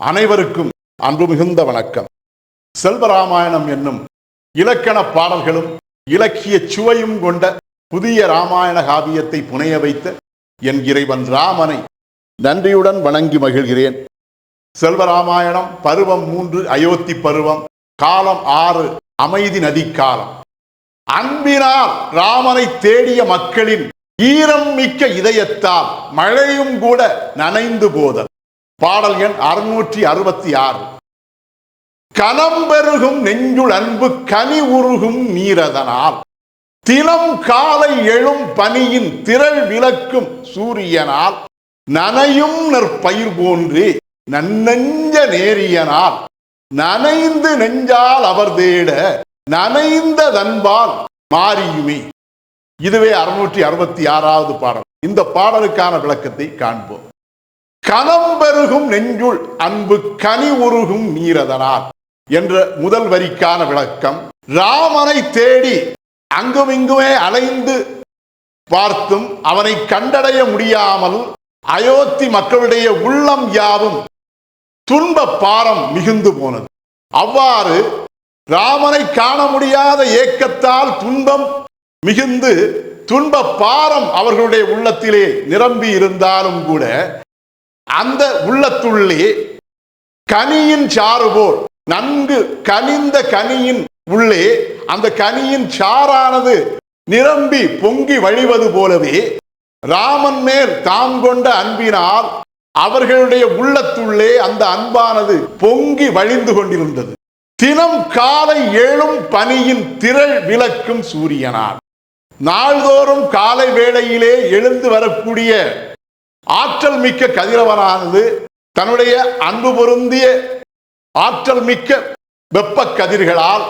அனைவருக்கும் அன்பு மிகுந்த வணக்கம். செல்வராமாயணம் என்னும் இலக்கண பாடல்களும் இலக்கிய சுவையும் கொண்ட புதிய ராமாயண காவியத்தை புனைய வைத்த என் இறைவன் ராமனை நன்றியுடன் வணங்கி மகிழ்கிறேன். செல்வராமாயணம் பருவம் மூன்று அயோத்தி பருவம் காலம் ஆறு அமைதி நதிக்காலம் அன்பினால் ராமனை தேடிய மக்களின் ஈரம் மிக்க இதயத்தால் மழையும் கூட நனைந்து போதல். பாடல் எண் அறுநூற்றி அறுபத்தி ஆறு. கலம்பெருகும் நெஞ்சுள் அன்பு கனி உருகும் நீரதனால். தினம் காலை எழும் பனியின் திரள் விளக்கும் சூரியனால். நனையும் நற்பயிர் போன்று நன்னெஞ்ச நேரியனால். நனைந்து நெஞ்சால் அவர் தேட நனைந்த தன்பால் மாறியுமே. இதுவே அறுநூற்றி அறுபத்தி ஆறாவது பாடல். இந்த பாடலுக்கான விளக்கத்தை காண்போம். கனம் பெருகும் நெஞ்சுள் அன்பு கனி உருகும் நீரதனார் என்ற முதல் வரிக்கான விளக்கம். ராமனை தேடி அங்கும் இங்குமே அலைந்து பார்த்தும் அவனை கண்டடைய முடியாமல் அயோத்தி மக்களுடைய உள்ளம் யாவும் துன்ப பாரம் மிகுந்து போனது. அவ்வாறு ராமனை காண முடியாத ஏக்கத்தால் துன்பம் மிகுந்து துன்ப பாரம் அவர்களுடைய உள்ளத்திலே நிரம்பி இருந்தாலும் கூட அந்த உள்ளத்துள்ளே கனியின் சாறு போல் நன்கு கனிந்த கனியின் உள்ளே அந்த கனியின் சாறானது நிரம்பி பொங்கி வழிவது போலவே ராமன் மேல் தாம் கொண்ட அன்பினால் அவர்களுடைய உள்ளத்துள்ளே அந்த அன்பானது பொங்கி வழிந்து கொண்டிருந்தது. தினம் காலை எழும் பனியின் திரள் விளக்கும் சூரியனார். நாள்தோறும் காலை வேளையிலே எழுந்து வரக்கூடிய ஆற்றல் மிக்க கதிரவனானது தன்னுடைய அன்பு பொருந்திய ஆற்றல் மிக்க வெப்ப கதிர்களால்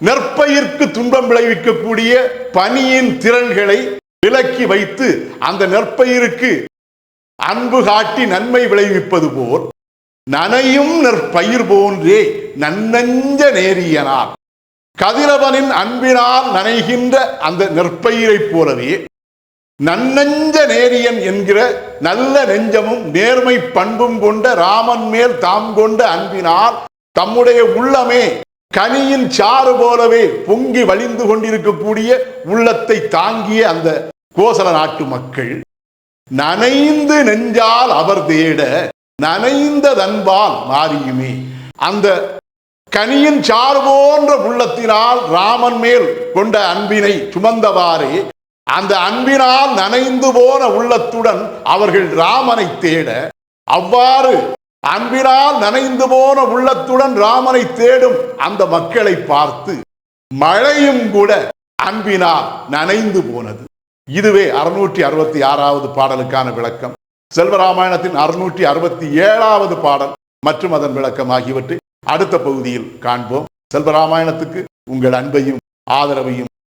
நெற்பயிர்க்கு துன்பம் விளைவிக்கக்கூடிய பனியின் திறன்களை விலக்கி வைத்து அந்த நெற்பயிருக்கு அன்பு காட்டி நன்மை விளைவிப்பது போல் நனையும் நெற்பயிர் போன்றே நன்னஞ்ச நேரியனார். கதிரவனின் அன்பினால் நனைகின்ற அந்த நெற்பயிரைப் போலவே நன்னஞ்ச நேரியன் என்கிற நல்ல நெஞ்சமும் நேர்மை பண்பும் கொண்ட ராமன் மேல் தாம் கொண்ட அன்பினால் தம்முடைய உள்ளமே கனியின் சாறு போலவே பொங்கி வழிந்து கொண்டிருக்கக்கூடிய உள்ளத்தை தாங்கிய அந்த கோசல நாட்டு மக்கள். நனைந்து நெஞ்சால் அவர் தேட நனைந்த தன்பால் மாறியுமே. அந்த கனியின் சாறு போன்ற உள்ளத்தினால் ராமன் மேல் கொண்ட அன்பினை சுமந்தவாறே அந்த அன்பினால் நனைந்து போன உள்ளத்துடன் அவர்கள் ராமனை தேட அவ்வாறு அன்பினால் நனைந்து போன உள்ளத்துடன் ராமனை தேடும் அந்த மக்களை பார்த்து மழையும் கூட அன்பினால் நனைந்து போனது. இதுவே அறுநூற்றி அறுபத்தி ஆறாவது பாடலுக்கான விளக்கம். செல்வராமாயணத்தின் அறுநூற்றி அறுபத்தி ஏழாவது பாடல் மற்றும் அதன் விளக்கம் ஆகியவற்றை அடுத்த பகுதியில் காண்போம். செல்வராமாயணத்துக்கு உங்கள் அன்பையும் ஆதரவையும்